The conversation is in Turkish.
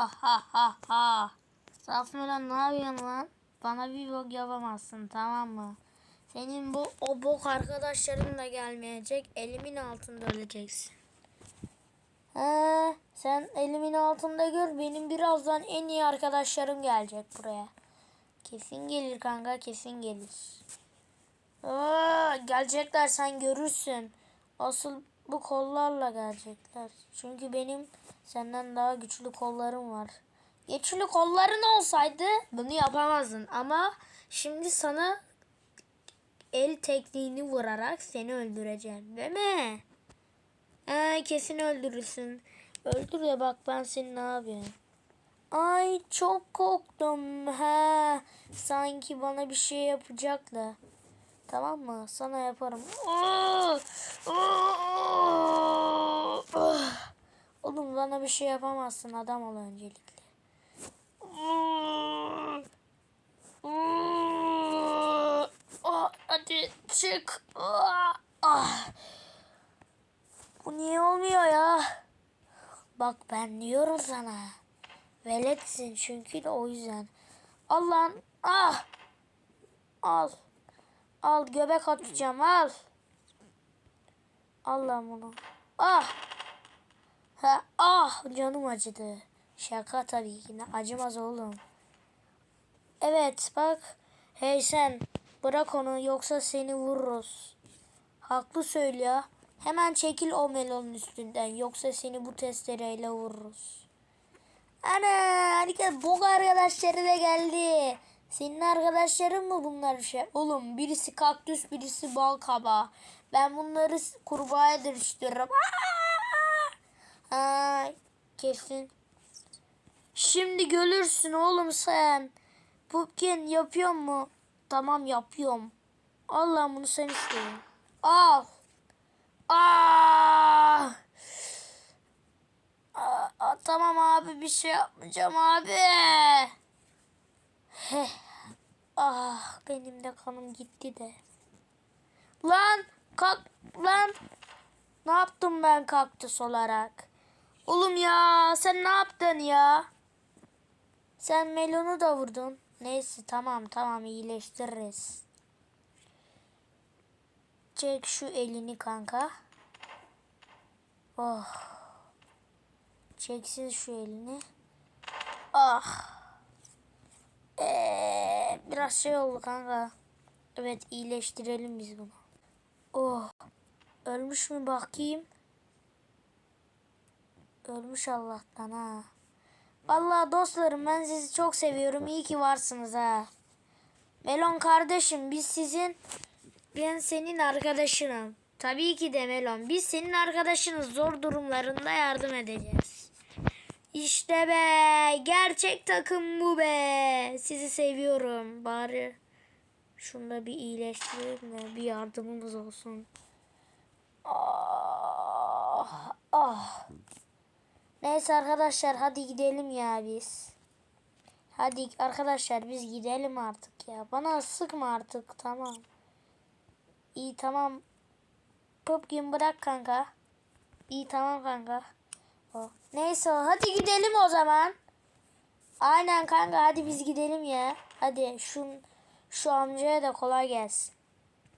Ha ha ha ha. Ne yapıyorsun lan? Bana bir bok yapamazsın tamam mı? Senin bu o bok arkadaşların da gelmeyecek. Elimin altında öleceksin. He, sen elimin altında gör. Benim birazdan en iyi arkadaşlarım gelecek buraya. Kesin gelir kanka kesin gelir. Aa, gelecekler sen görürsün. Asıl bu kollarla gelecekler. Çünkü benim senden daha güçlü kollarım var. Güçlü kolların olsaydı bunu yapamazdın ama şimdi sana el tekniğini vurarak seni öldüreceğim değil mi? Ee, kesin öldürürsün. Öldür de bak ben seni ne yapıyorum. Ay çok korktum. He, sanki bana bir şey yapacaklar. Tamam mı? Sana yaparım. Oğlum bana bir şey yapamazsın. Adam ol öncelikle. Ah, Hadi çık. Ah! Bu niye olmuyor ya? Bak ben diyorum sana. Veletsin çünkü de o yüzden. Al lan. Ah! Al. Al göbek atacağım al. Al lan bunu. Ah. Ha, ah canım acıdı. Şaka tabii ki acımaz oğlum. Evet bak. Hey sen bırak onu yoksa seni vururuz. Haklı söylüyor. Hemen çekil o melonun üstünden yoksa seni bu testereyle vururuz. Ana harika bok arkadaşları da geldi. Senin arkadaşların mı bunlar şey? Oğlum birisi kaktüs birisi bal kabağı. Ben bunları kurbağaya dönüştürürüm. Ay, kesin. Şimdi görürsün oğlum sen. Pumpkin yapıyor mu? Tamam yapıyorum. Al lan bunu sen isteyin. Al. Aa! Aa, aa, tamam abi bir şey yapmayacağım abi. Ah benim de kanım gitti de. Lan kalk lan. Ne yaptım ben kaktüs olarak? Oğlum ya sen ne yaptın ya? Sen melonu da vurdun. Neyse tamam tamam iyileştiririz. Çek şu elini kanka. Oh. Çeksin şu elini. Ah. Biraz şey oldu kanka. Evet iyileştirelim biz bunu. Oh. Ölmüş mü bakayım? Ölmüş Allah'tan ha. Vallahi dostlarım ben sizi çok seviyorum. İyi ki varsınız ha. Melon kardeşim biz sizin ben senin arkadaşınım. Tabii ki de Melon. Biz senin arkadaşınız. Zor durumlarında yardım edeceğiz. İşte be. Gerçek takım bu be. Sizi seviyorum. Bari şunu da bir iyileştirelim de bir yardımımız olsun. Ah, ah. Neyse arkadaşlar hadi gidelim ya biz. Hadi arkadaşlar biz gidelim artık ya. Bana sıkma artık tamam. İyi tamam. Popkin bırak kanka. İyi tamam kanka. O. Neyse hadi gidelim o zaman. Aynen kanka hadi biz gidelim ya. Hadi şu şu amcaya da kolay gelsin.